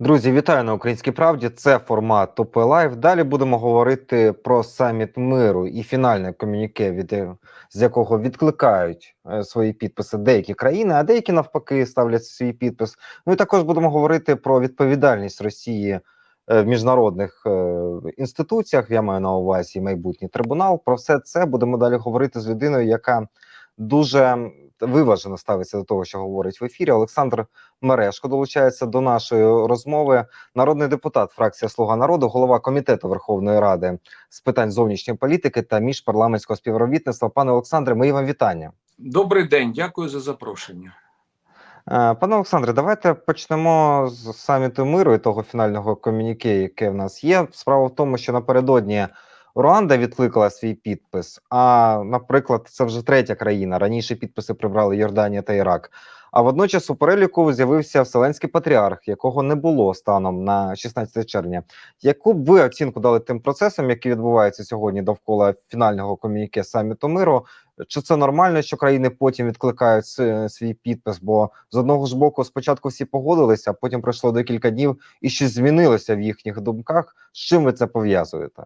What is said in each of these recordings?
Друзі, вітаю на Українській правді. Це формат ТОП Лайв. Далі будемо говорити про саміт миру і фінальне комюніке, від з якого відкликають е, свої підписи деякі країни, а деякі навпаки ставлять свій підпис. Ну і також будемо говорити про відповідальність Росії е, в міжнародних е, інституціях. Я маю на увазі майбутній трибунал. Про все це будемо далі говорити з людиною, яка дуже виважено ставиться до того, що говорить в ефірі. Олександр Мерешко долучається до нашої розмови. Народний депутат, фракція Слуга народу, голова комітету Верховної Ради з питань зовнішньої політики та міжпарламентського співробітництва. Пане Олександре, мої вам вітання. Добрий день, дякую за запрошення. Е, Пане Олександре, давайте почнемо з саміту миру і того фінального комюніке, яке в нас є. Справа в тому, що напередодні Руанда відкликала свій підпис. А, наприклад, це вже третя країна. Раніше підписи прибрали Йорданія та Ірак. А водночас у переліку з'явився Вселенський патріарх, якого не було станом на 16 червня. Яку б ви оцінку дали тим процесам, які відбуваються сьогодні довкола фінального комюніке саміту миру? Чи це нормально, що країни потім відкликають свій підпис? Бо з одного ж боку, спочатку всі погодилися, а потім пройшло декілька днів і щось змінилося в їхніх думках. З чим ви це пов'язуєте?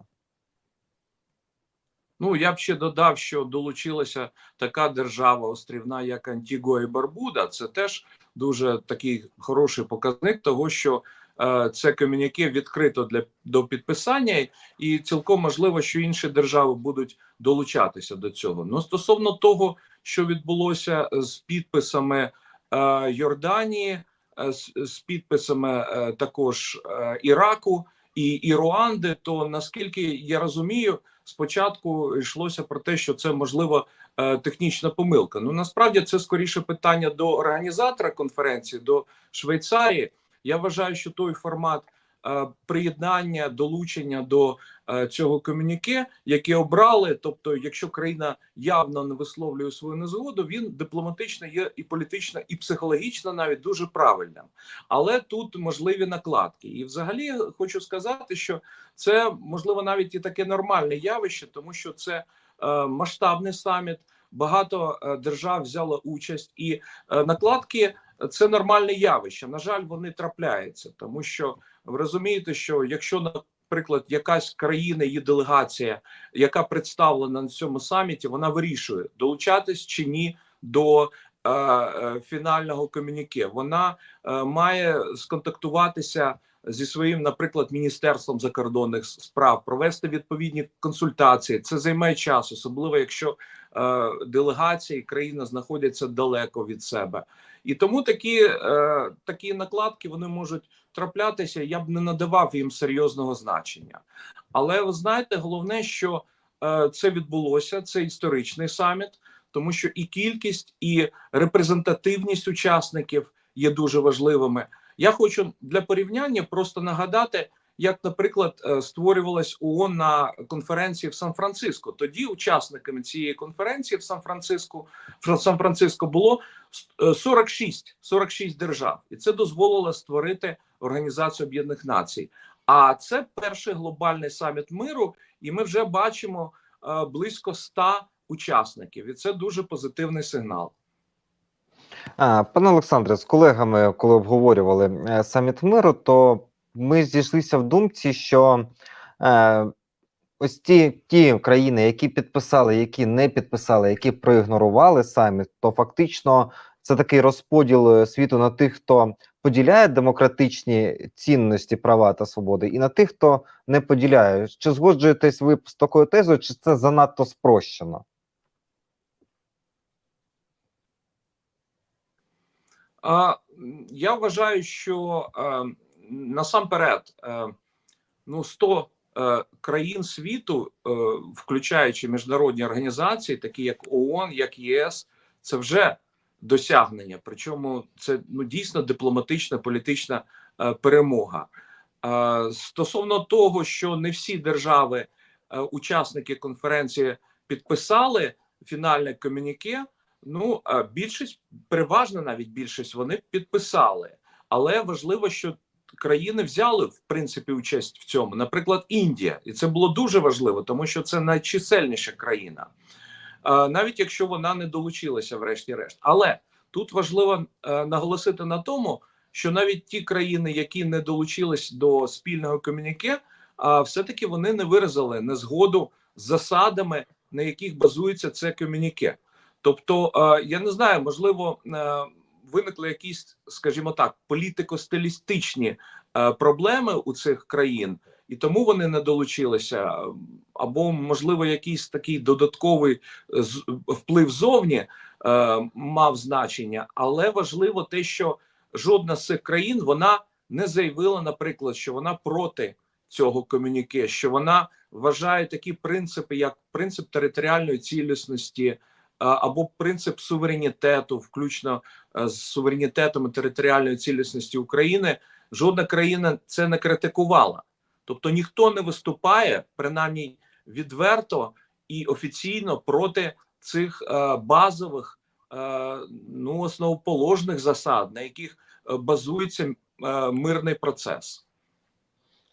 Ну я б ще додав, що долучилася така держава острівна, як Антігуа і Барбуда. Це теж дуже такий хороший показник того, що е, це комюніке відкрито для до підписання, і цілком можливо, що інші держави будуть долучатися до цього. Ну стосовно того, що відбулося з підписами е, Йорданії, е, з, з підписами е, також е, Іраку і, і Руанди, то наскільки я розумію. Спочатку йшлося про те, що це можливо е, технічна помилка. Ну насправді це скоріше питання до організатора конференції, до Швейцарії. Я вважаю, що той формат приєднання, долучення до е, цього комюніке, яке обрали, тобто, якщо країна явно не висловлює свою незгоду, він дипломатично є і політично, і психологічно навіть дуже правильним. Але тут можливі накладки. І, взагалі, хочу сказати, що це можливо навіть і таке нормальне явище, тому що це е, масштабний саміт. Багато е, держав взяло участь, і е, накладки це нормальне явище. На жаль, вони трапляються, тому що ви розумієте, що якщо наприклад якась країна, її делегація, яка представлена на цьому саміті, вона вирішує долучатись чи ні до е, е, фінального комюніке. Вона е, має сконтактуватися зі своїм, наприклад, міністерством закордонних справ, провести відповідні консультації. Це займе час, особливо якщо делегації країна знаходяться далеко від себе, і тому такі, е, такі накладки вони можуть траплятися. Я б не надавав їм серйозного значення. Але ви знаєте, головне, що е, це відбулося. Це історичний саміт, тому що і кількість, і репрезентативність учасників є дуже важливими. Я хочу для порівняння просто нагадати, як, наприклад, е, створювалась ООН на конференції в Сан-Франциско. Тоді учасниками цієї конференції в Сан-Франциско в Сан-Франциско було е, 46, 46 держав, і це дозволило створити Організацію Об'єднаних Націй. А це перший глобальний саміт миру, і ми вже бачимо е, близько 100 учасників, і це дуже позитивний сигнал. Пане Олександре, з колегами, коли обговорювали е, саміт миру, то ми зійшлися в думці, що е, ось ті, ті країни, які підписали, які не підписали, які проігнорували саміт, то фактично це такий розподіл е, світу на тих, хто поділяє демократичні цінності, права та свободи, і на тих, хто не поділяє. Чи згоджуєтесь ви з такою тезою, чи це занадто спрощено? Я вважаю, що е, насамперед е, ну 100 е, країн світу, е, включаючи міжнародні організації, такі як ООН, як ЄС, це вже досягнення. Причому це ну дійсно дипломатична політична перемога. Стосовно того, що не всі держави, учасники конференції, підписали фінальне комюніке. Ну, більшість, переважна навіть більшість, вони підписали. Але важливо, що країни взяли в принципі участь в цьому. Наприклад, Індія, і це було дуже важливо, тому що це найчисельніша країна, навіть якщо вона не долучилася, врешті-решт. Але тут важливо е, наголосити на тому, що навіть ті країни, які не долучились до спільного комюніке, а все-таки вони не виразили незгоду з засадами, на яких базується це комюніке. Тобто, е, я не знаю, можливо, е, виникли якісь, скажімо так, політико-стилістичні е, проблеми у цих країн, і тому вони не долучилися, або можливо, якийсь такий додатковий е, вплив зовні е, мав значення, але важливо те, що жодна з цих країн вона не заявила, наприклад, що вона проти цього комюніке, що вона вважає такі принципи, як принцип територіальної цілісності або принцип суверенітету, включно з суверенітетом і територіальної цілісності України. Жодна країна це не критикувала. Тобто ніхто не виступає, принаймні відверто і офіційно проти цих е, базових е, ну основоположних засад, на яких е, базується е, мирний процес.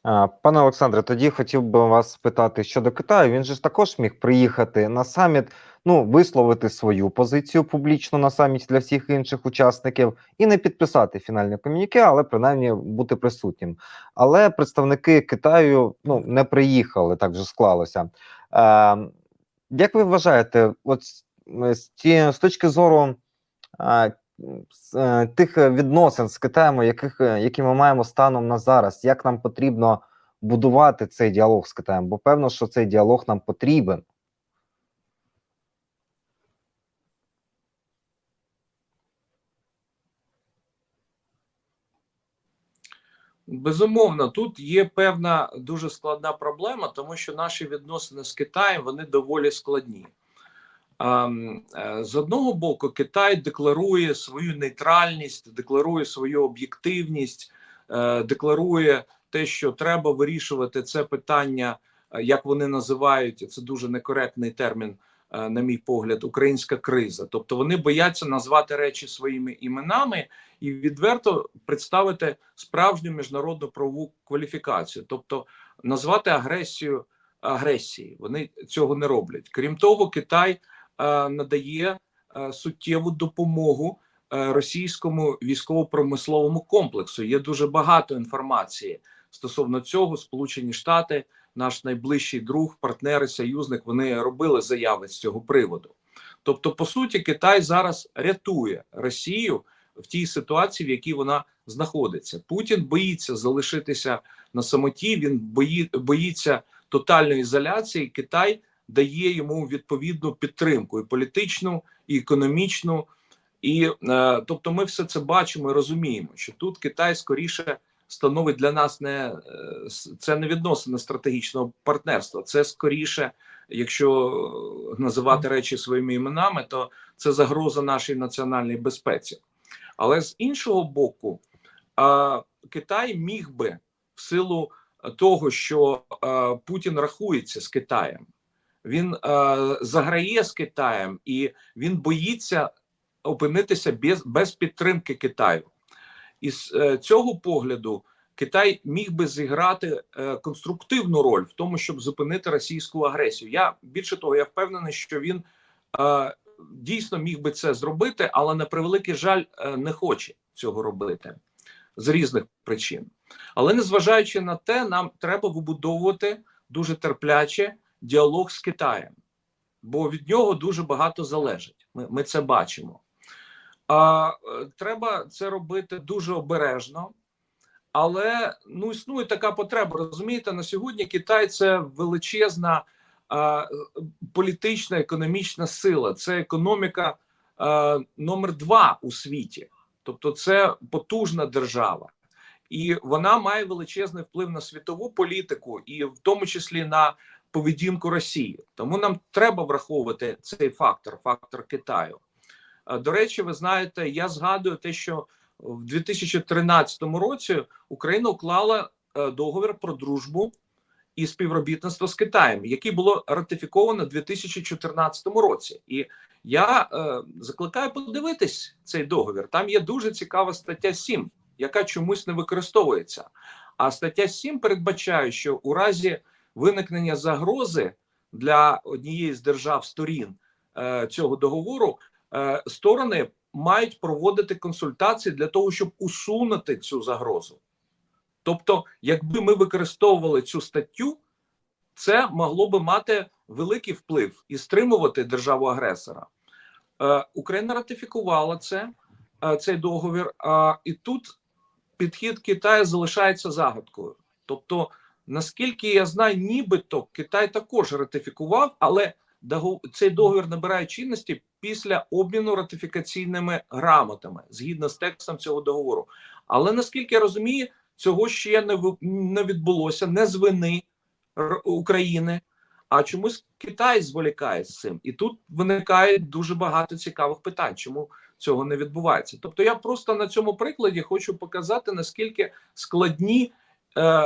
Пане Олександре, тоді хотів би вас спитати щодо Китаю. Він же ж також міг приїхати на саміт, ну висловити свою позицію публічно на саміті для всіх інших учасників і не підписати фінальне комюніке, але принаймні бути присутнім. Але представники Китаю ну не приїхали, так вже склалося. Е, як ви вважаєте, от з, з, точки зору тих е, відносин з Китаєм, яких, е, які ми маємо станом на зараз, як нам потрібно будувати цей діалог з Китаєм? Бо певно, що цей діалог нам потрібен. Безумовно, тут є певна дуже складна проблема, тому що наші відносини з Китаєм вони доволі складні. Е, З одного боку, Китай декларує свою нейтральність, декларує свою об'єктивність, е, декларує те, що треба вирішувати це питання, е, як вони називають це дуже некоректний термін, на мій погляд, українська криза. Тобто вони бояться назвати речі своїми іменами і відверто представити справжню міжнародну правову кваліфікацію, тобто назвати агресію агресії. Вони цього не роблять. Крім того, Китай надає е, суттєву допомогу е, російському військово-промисловому комплексу. Є дуже багато інформації стосовно цього. Сполучені Штати, наш найближчий друг, партнер і союзник, вони робили заяви з цього приводу. Тобто, по суті, Китай зараз рятує Росію в тій ситуації, в якій вона знаходиться. Путін боїться залишитися на самоті. Він бої, боїться тотальної ізоляції. Китай дає йому відповідну підтримку і політичну, і економічну. І е, тобто, ми все це бачимо і розуміємо, що тут Китай скоріше становить для нас не е, це не відносини стратегічного партнерства. Це скоріше, якщо називати речі своїми іменами, то це загроза нашій національній безпеці. Але з іншого боку, е, Китай міг би в силу того, що е, Путін рахується з Китаєм, він е, заграє з Китаєм і він боїться опинитися без, без підтримки Китаю. І з е, цього погляду Китай міг би зіграти е, конструктивну роль в тому, щоб зупинити російську агресію. Я більше того, я впевнений, що він е, дійсно міг би це зробити, але на превеликий жаль е, не хоче цього робити з різних причин. Але незважаючи на те, нам треба вибудовувати дуже терпляче діалог з Китаєм, бо від нього дуже багато залежить. Ми, ми це бачимо. А е, треба це робити дуже обережно, але ну існує така потреба. Розумієте, на сьогодні Китай це величезна а, політична економічна сила, це економіка а, номер два у світі, тобто це потужна держава, і вона має величезний вплив на світову політику, і в тому числі на поведінку Росії. Тому нам треба враховувати цей фактор, фактор Китаю. Е, До речі, ви знаєте, я згадую те, що в 2013 році Україна уклала е, договір про дружбу і співробітництво з Китаєм, який було ратифіковано в 2014 році. І я е, закликаю подивитись цей договір. Там є дуже цікава стаття 7, яка чомусь не використовується. А стаття 7 передбачає, що у разі виникнення загрози для однієї з держав сторін е, цього договору е, сторони мають проводити консультації для того, щоб усунути цю загрозу. Тобто, якби ми використовували цю статтю, це могло би мати великий вплив і стримувати державу агресора. Е, Україна ратифікувала це, цей договір, і тут підхід Китаю залишається загадкою. Тобто, наскільки я знаю, нібито Китай також ратифікував, але цей договір набирає чинності після обміну ратифікаційними грамотами згідно з текстом цього договору. Але наскільки я розумію, цього ще не відбулося, не з вини України, а чомусь Китай зволікає з цим. І тут виникає дуже багато цікавих питань, чому цього не відбувається. Тобто, я просто на цьому прикладі хочу показати, наскільки складні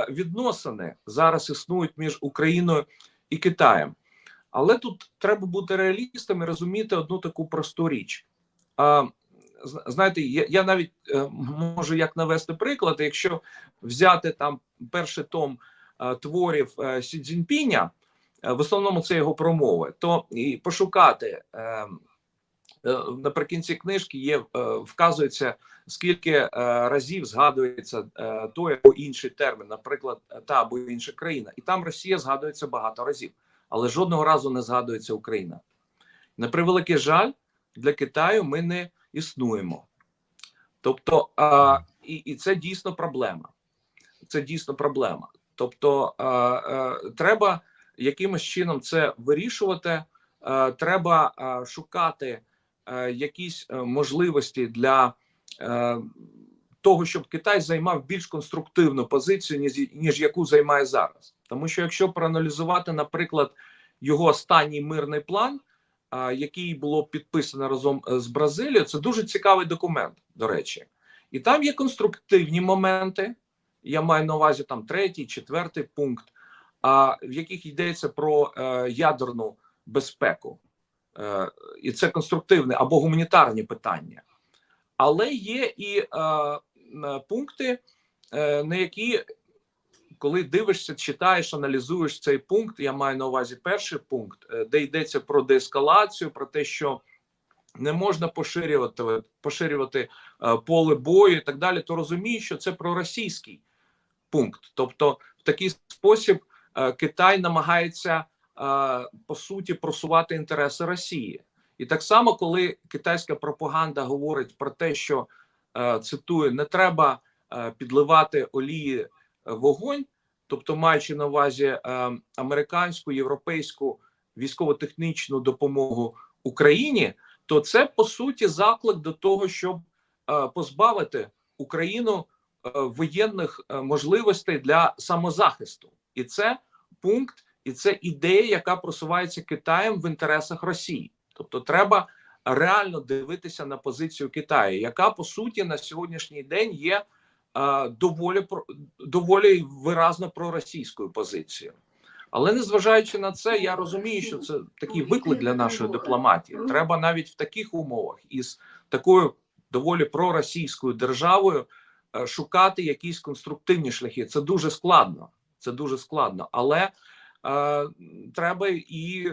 відносини зараз існують між Україною і Китаєм. Але тут треба бути реалістами, розуміти одну таку просту річ. Знаєте, я, я навіть е, можу як навести приклад, якщо взяти там перший том е, творів е, Сі Цзіньпіня, е, в основному це його промови, то і пошукати е, е, наприкінці книжки є е, вказується скільки е, разів згадується е, той або інший термін, наприклад, та або інша країна, і там Росія згадується багато разів, але жодного разу не згадується Україна. На превеликий жаль, для Китаю ми не існуємо. Тобто, а, і, і це дійсно проблема. Це дійсно проблема. Тобто, а, а, треба якимось чином це вирішувати. Треба шукати якісь можливості для того, щоб Китай займав більш конструктивну позицію, ніж, ніж яку займає зараз. Тому що якщо проаналізувати, наприклад, його останній мирний план, який було підписано разом е, з Бразилією, це дуже цікавий документ, до речі, і там є конструктивні моменти. Я маю на увазі там третій, четвертий пункт, а в яких йдеться про е, ядерну безпеку, е, і це конструктивне або гуманітарні питання. Але є і е, пункти, е, на які, коли дивишся, читаєш, аналізуєш цей пункт, я маю на увазі перший пункт, е, де йдеться про деескалацію, про те, що не можна поширювати поширювати е, поле бою і так далі, то розумієш, що це проросійський пункт. Тобто, в такий спосіб е, Китай намагається е, по суті просувати інтереси Росії. І так само, коли китайська пропаганда говорить про те, що е, цитую, не треба е, підливати олії е, вогонь, тобто маючи на увазі е, американську європейську військово-технічну допомогу Україні, то це по суті заклик до того, щоб е, позбавити Україну е, воєнних е, можливостей для самозахисту, і це пункт, і це ідея, яка просувається Китаєм в інтересах Росії. Тобто, треба реально дивитися на позицію Китаю, яка по суті на сьогоднішній день є е, доволі доволі виразно проросійською позицією. Але незважаючи на це, я розумію, що це такий виклик для нашої дипломатії. Треба навіть в таких умовах із такою доволі проросійською державою е, шукати якісь конструктивні шляхи. Це дуже складно. Це дуже складно, але треба і е,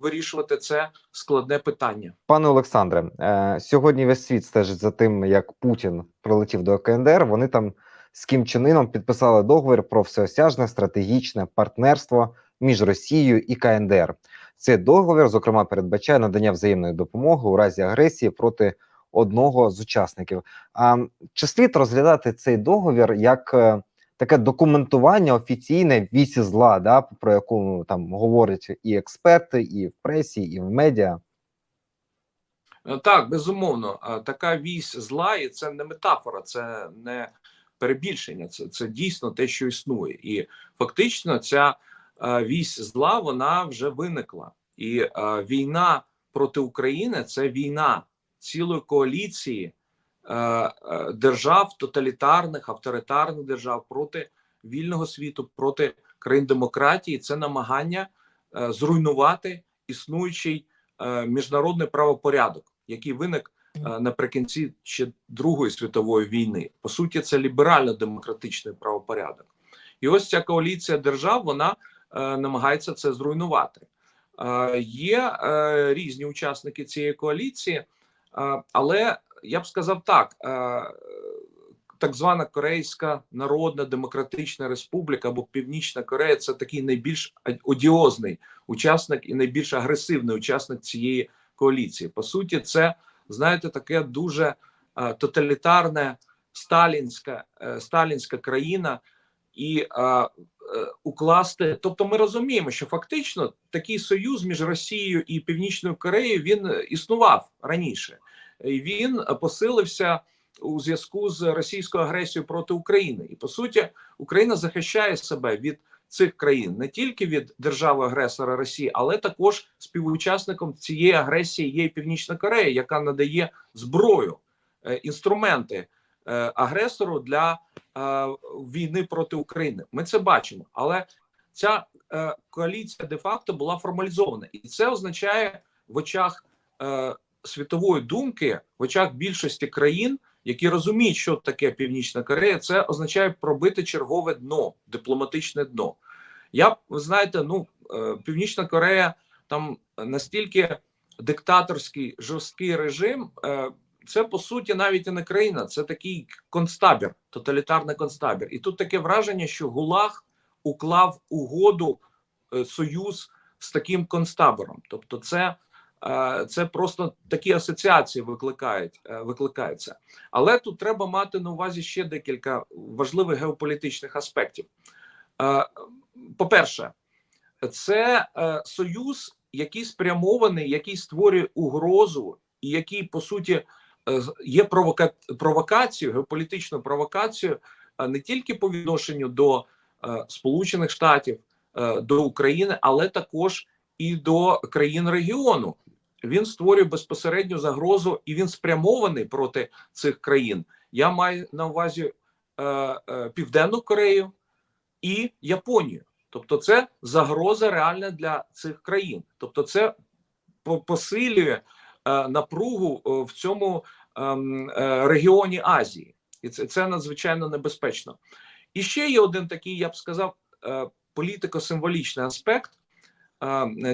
вирішувати це складне питання. Пане Олександре, е, сьогодні весь світ стежить за тим, як Путін прилетів до КНДР. Вони там з Кім Чен підписали договір про всеосяжне стратегічне партнерство між Росією і КНДР. Цей договір, зокрема, передбачає надання взаємної допомоги у разі агресії проти одного з учасників. А чи слід розглядати цей договір як е, таке документування офіційне вісі зла, да, про яку там говорять і експерти, і в пресі, і в медіа? Е, Так, безумовно, така вісь зла, і це не метафора, це не перебільшення. Це, це дійсно те, що існує, і фактично ця е, вісь зла вона вже виникла, і е, війна проти України це війна цілої коаліції держав, тоталітарних, авторитарних держав проти вільного світу, проти країн демократії. Це намагання е, зруйнувати існуючий е, міжнародний правопорядок, який виник е, наприкінці ще Другої світової війни. По суті, це ліберально-демократичний правопорядок. І ось ця коаліція держав вона е, намагається це зруйнувати. Е, є е, різні учасники цієї коаліції. Е, Але я б сказав так: е, так звана Корейська Народна Демократична Республіка або Північна Корея це такий найбільш одіозний учасник і найбільш агресивний учасник цієї коаліції. По суті, це знаєте, таке дуже е, тоталітарне сталінська, е, сталінська країна. І е, е, укласти, тобто, ми розуміємо, що фактично такий союз між Росією і Північною Кореєю він існував раніше, він посилився у зв'язку з російською агресією проти України. І по суті, Україна захищає себе від цих країн не тільки від держави-агресора Росії, але також співучасником цієї агресії є Північна Корея, яка надає зброю, е, інструменти е, агресору для е, війни проти України. Ми це бачимо, але ця коаліція де-факто була формалізована, і це означає в очах світової думки, в очах більшості країн, які розуміють, що таке Північна Корея, це означає пробити чергове дно, дипломатичне дно. Я ви знаєте, ну е, Північна Корея там настільки диктаторський жорсткий режим. Е, це по суті навіть і не країна, це такий концтабір, тоталітарний концтабір. І тут таке враження, що Гулаг уклав угоду е, союз з таким концтабором. Тобто, це, це просто такі асоціації викликають, е, викликаються. Але тут треба мати на увазі ще декілька важливих геополітичних аспектів. Е, По-перше, це е, союз, який спрямований, який створює угрозу, і який по суті е, є провока... провокацією, геополітичною провокацією е, не тільки по відношенню до е, Сполучених Штатів, е, до України, але також і до країн регіону. Він створює безпосередню загрозу і він спрямований проти цих країн. Я маю на увазі е, е, Південну Корею і Японію. Тобто, це загроза реальна для цих країн. Тобто, це посилює е, напругу е, в цьому ем, е, регіоні Азії, і це, це надзвичайно небезпечно. І ще є один такий, я б сказав, е, політико-символічний аспект е,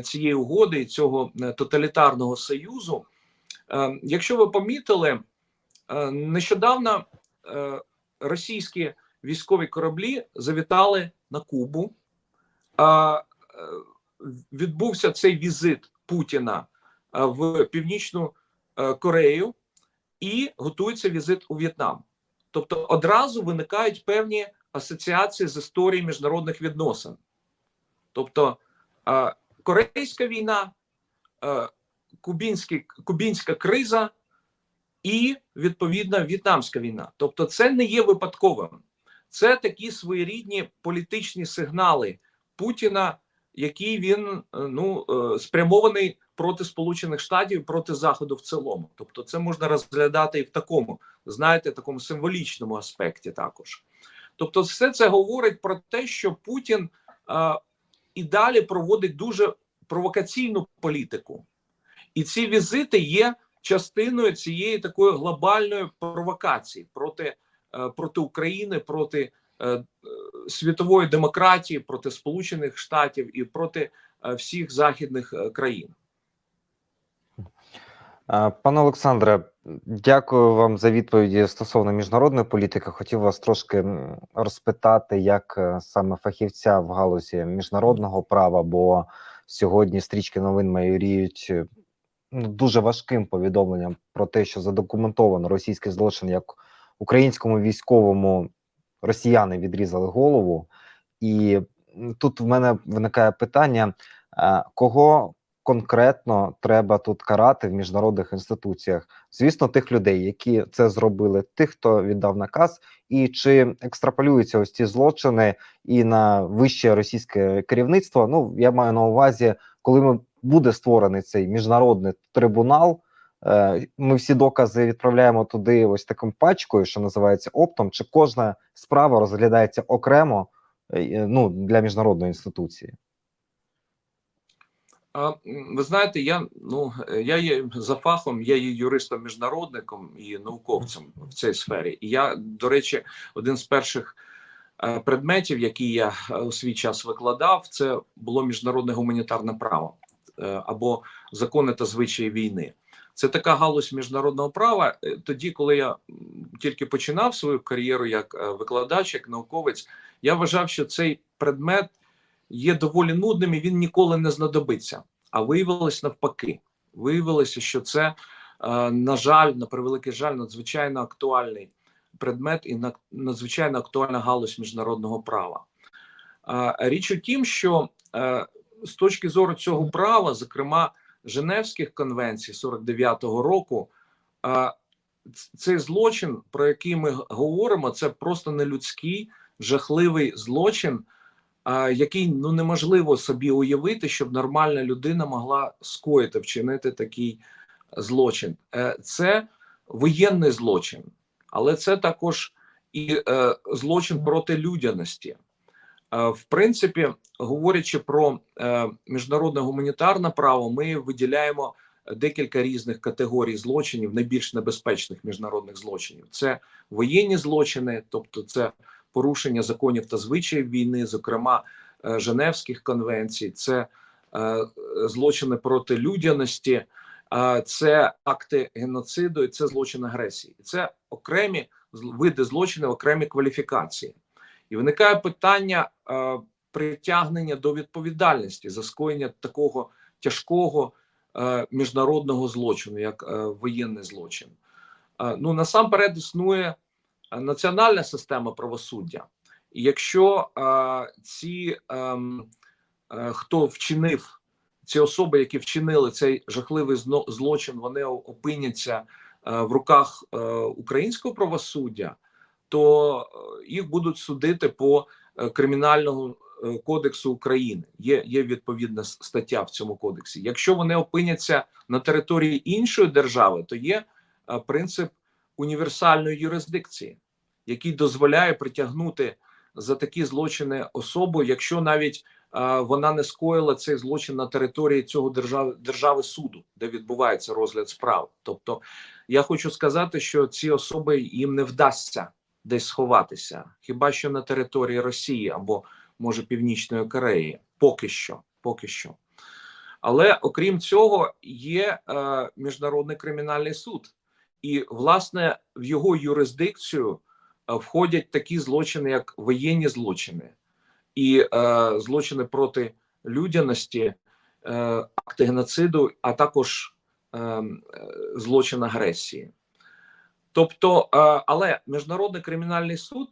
цієї угоди і цього е, тоталітарного союзу. Е, Якщо ви помітили, е, нещодавно е, російські військові кораблі завітали на Кубу. Е, Відбувся цей візит Путіна е, в Північну е, Корею і готується візит у В'єтнам. Тобто одразу виникають певні асоціації з історії міжнародних відносин. Тобто е, Корейська війна, кубінський, кубінська криза і відповідно в'єтнамська війна. Тобто, це не є випадковим. Це такі своєрідні політичні сигнали Путіна, які він е, ну е, спрямований проти Сполучених Штатів, проти Заходу в цілому. Тобто, це можна розглядати і в такому, знаєте, такому символічному аспекті також. Тобто, все це говорить про те, що Путін е, і далі проводить дуже провокаційну політику, і ці візити є частиною цієї такої глобальної провокації проти, е, проти України, проти е, е, світової демократії, проти Сполучених Штатів і проти всіх західних країн. Пане Олександре, дякую вам за відповіді стосовно міжнародної політики. Хотів вас трошки розпитати, як е, саме фахівця в галузі міжнародного права, бо сьогодні стрічки новин майоріють е, ну, дуже важким повідомленням про те, що задокументовано російський злочин, як українському військовому росіяни відрізали голову. І тут в мене виникає питання: е, кого конкретно треба тут карати в міжнародних інституціях? Звісно, тих людей, які це зробили, тих, хто віддав наказ, і чи екстраполюються ось ці злочини і на вище російське керівництво? Ну я маю на увазі, коли ми буде створений цей міжнародний трибунал. е, Ми всі докази відправляємо туди ось таким пачкою, що називається оптом. Чи кожна справа розглядається окремо е, ну для міжнародної інституції? А, ви знаєте, я ну я є за фахом, я є юристом міжнародником і науковцем в цій сфері. І я, до речі, один з перших е, предметів, які я е, у свій час викладав, це було міжнародне гуманітарне право е, або закони та звичаї війни. Це така галузь міжнародного права. Тоді, коли я тільки починав свою кар'єру як викладач, як науковець, я вважав, що цей предмет є доволі нудним і він ніколи не знадобиться. А виявилось навпаки. Виявилося, що це, е, на жаль, на превеликий жаль, надзвичайно актуальний предмет і надзвичайно актуальна галузь міжнародного права. Річ у тім, що е, з точки зору цього права, зокрема Женевських конвенцій 49-го року, е, цей злочин, про який ми говоримо, це просто нелюдський, жахливий злочин, е, який ну неможливо собі уявити, щоб нормальна людина могла скоїти, вчинити такий злочин. Е, Це воєнний злочин, але це також і е, злочин проти людяності. Е, В принципі, говорячи про міжнародне гуманітарне право, ми виділяємо декілька різних категорій злочинів, найбільш небезпечних міжнародних злочинів. Це воєнні злочини, тобто це порушення законів та звичаїв війни, зокрема е, Женевських конвенцій, це е, злочини проти людяності, це акти геноциду, і це злочин агресії. Це окремі види злочинів, окремі кваліфікації. І виникає питання е, притягнення до відповідальності за скоєння такого тяжкого міжнародного злочину, як воєнний злочин. Ну насамперед існує національна система правосуддя. І якщо е, ці ем, е, хто вчинив ці особи, які вчинили цей жахливий злочин, вони опиняться е, в руках е, українського правосуддя, то е, їх будуть судити по е, кримінальному е, кодексу України. Є, є відповідна стаття в цьому кодексі. Якщо вони опиняться на території іншої держави, то є е, принцип універсальної юрисдикції, який дозволяє притягнути за такі злочини особу, якщо навіть е, вона не скоїла цей злочин на території цього держави держави суду, де відбувається розгляд справ. Тобто, я хочу сказати, що ці особи їм не вдасться десь сховатися, хіба що на території Росії або може Північної Кореї, поки що, поки що. Але окрім цього, є е, міжнародний кримінальний суд, і власне в його юрисдикцію входять такі злочини, як воєнні злочини і е, злочини проти людяності, е, акти геноциду, а також е, е, злочин агресії. Тобто, е, але міжнародний кримінальний суд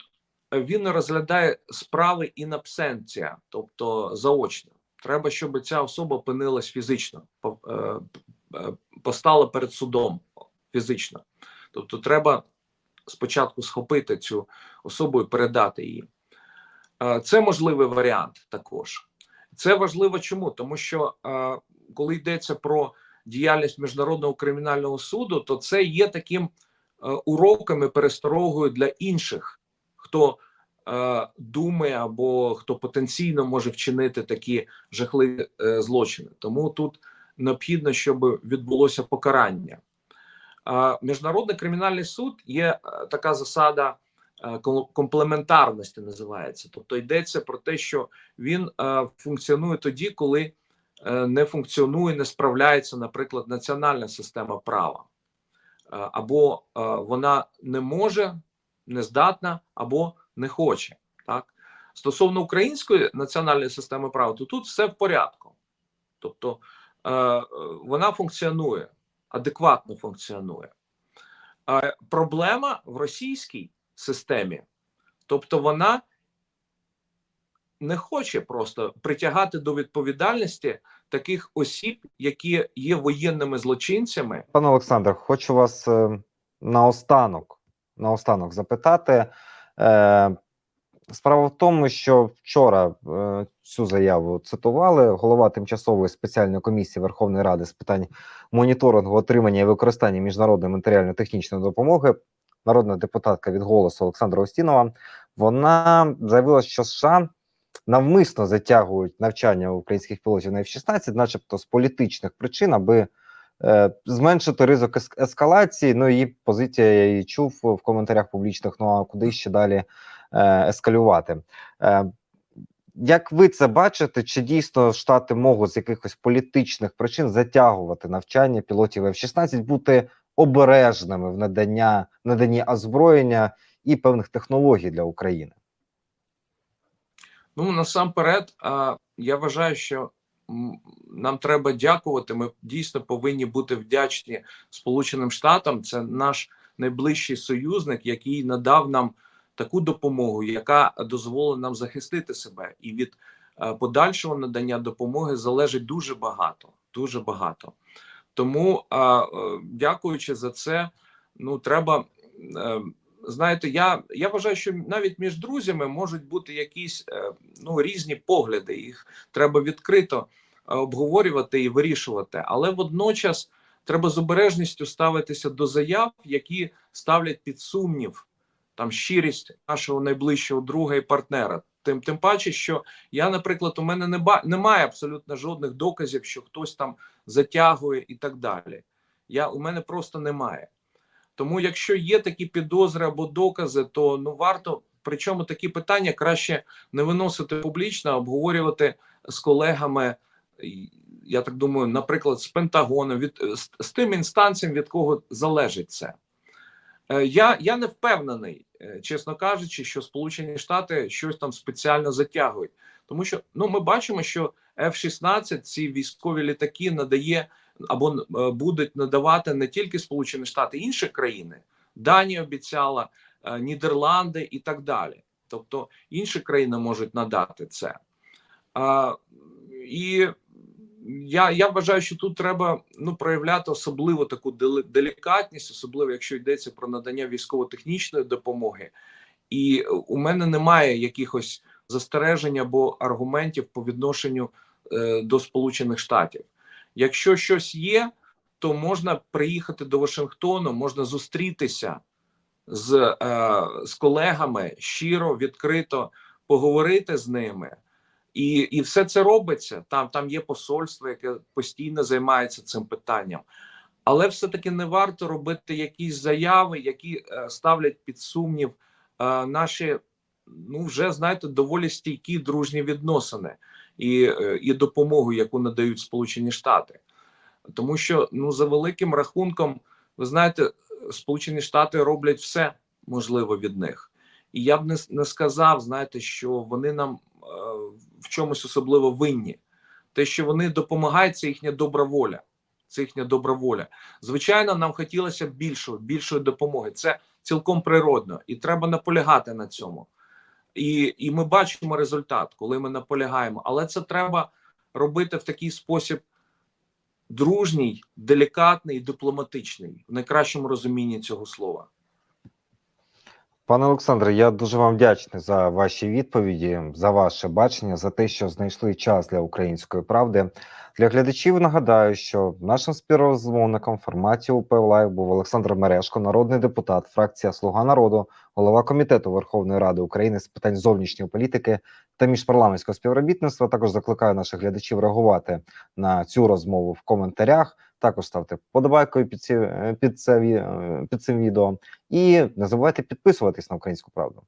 е, він розглядає справи in absentia, тобто заочно. Треба, щоб ця особа опинилась фізично, по- е, е, постала перед судом фізично. Тобто, треба спочатку схопити цю особу і передати її. Е, Це можливий варіант також. Це важливо чому? Тому що е, коли йдеться про діяльність міжнародного кримінального суду, то це є таким е, уроком і пересторогою для інших, хто думає або хто потенційно може вчинити такі жахливі злочини. Тому тут необхідно, щоб відбулося покарання. Міжнародний кримінальний суд є е, така засада е, комплементарності, називається. Тобто йдеться про те, що він е, функціонує тоді, коли не функціонує, не справляється, наприклад, національна система права, або вона не може, не здатна, або не хоче. Так стосовно української національної системи права, то тут все в порядку. Тобто вона функціонує, адекватно функціонує. Е, проблема в російській системі, тобто вона не хоче просто притягати до відповідальності таких осіб, які є воєнними злочинцями. Пане Олександр, хочу вас е, наостанок, наостанок запитати. Е, справа в тому, що вчора е, цю заяву цитували голова тимчасової спеціальної комісії Верховної Ради з питань моніторингу, отримання і використання міжнародної матеріально-технічної допомоги, народна депутатка від голосу Олександра Остінова. Вона заявила, що США навмисно затягують навчання українських пілотів на F-16, начебто з політичних причин, аби е, зменшити ризик ес- ескалації. Ну її позиція я її чув в коментарях публічних. Ну а куди ще далі ескалювати? Е, як ви це бачите, чи дійсно штати можуть з якихось політичних причин затягувати навчання пілотів F-16, бути обережними в надання наданні озброєння і певних технологій для України? Ну насамперед, я вважаю, що нам треба дякувати. Ми дійсно повинні бути вдячні Сполученим Штатам. Це наш найближчий союзник, який надав нам таку допомогу, яка дозволила нам захистити себе. І від е, подальшого надання допомоги залежить дуже багато. Дуже багато. Тому, е, дякуючи за це, ну треба. е, Знаєте, я, я вважаю, що навіть між друзями можуть бути якісь е, ну різні погляди. Їх треба відкрито е, обговорювати і вирішувати. Але водночас треба з обережністю ставитися до заяв, які ставлять під сумнів там щирість нашого найближчого друга і партнера. Тим тим паче, що я, наприклад, у мене не ба немає абсолютно жодних доказів, що хтось там затягує і так далі. Я у мене просто немає. Тому, якщо є такі підозри або докази, то ну варто причому такі питання краще не виносити публічно, обговорювати з колегами. Я так думаю, наприклад, з Пентагоном, від з, з тим інстанціям, від кого залежить це. Е, Я, я не впевнений, чесно кажучи, що Сполучені Штати щось там спеціально затягують, тому що ну ми бачимо, що F-16, ці військові літаки надає або е, будуть надавати не тільки Сполучені Штати, інші країни. Данія обіцяла, е, Нідерланди і так далі. Тобто інші країни можуть надати це. І я, я вважаю, що тут треба ну проявляти особливо таку делікатність, особливо якщо йдеться про надання військово-технічної допомоги. І у мене немає якихось застережень або аргументів по відношенню е, до Сполучених Штатів. Якщо щось є, то можна приїхати до Вашингтону, можна зустрітися з, е, з колегами щиро, відкрито поговорити з ними. І, і все це робиться. Там, там є посольство, яке постійно займається цим питанням. Але все-таки не варто робити якісь заяви, які е, ставлять під сумнів е, наші, ну вже знаєте, доволі стійкі дружні відносини і, е, і допомогу, яку надають Сполучені Штати. Тому що ну за великим рахунком, ви знаєте, Сполучені Штати роблять все можливе від них. І я б не, не сказав, знаєте, що вони нам в чомусь особливо винні. Те, що вони допомагають, це їхня добра воля. Це їхня добра воля. Звичайно, нам хотілося більшої, більшої допомоги. Це цілком природно, і треба наполягати на цьому. І, і ми бачимо результат, коли ми наполягаємо. Але це треба робити в такий спосіб дружній, делікатний дипломатичний в найкращому розумінні цього слова. Пане Олександре, я дуже вам вдячний за ваші відповіді, за ваше бачення, за те, що знайшли час для української правди. Для глядачів нагадаю, що нашим співрозмовником форматі УП Лайв був Олександр Мерешко, народний депутат, фракція Слуга народу, голова комітету Верховної Ради України з питань зовнішньої політики та міжпарламентського співробітництва. Також закликаю наших глядачів реагувати на цю розмову в коментарях. Також ставте подобайкою під ці під це е, під цим відео. І не забувайте підписуватись на українську правду.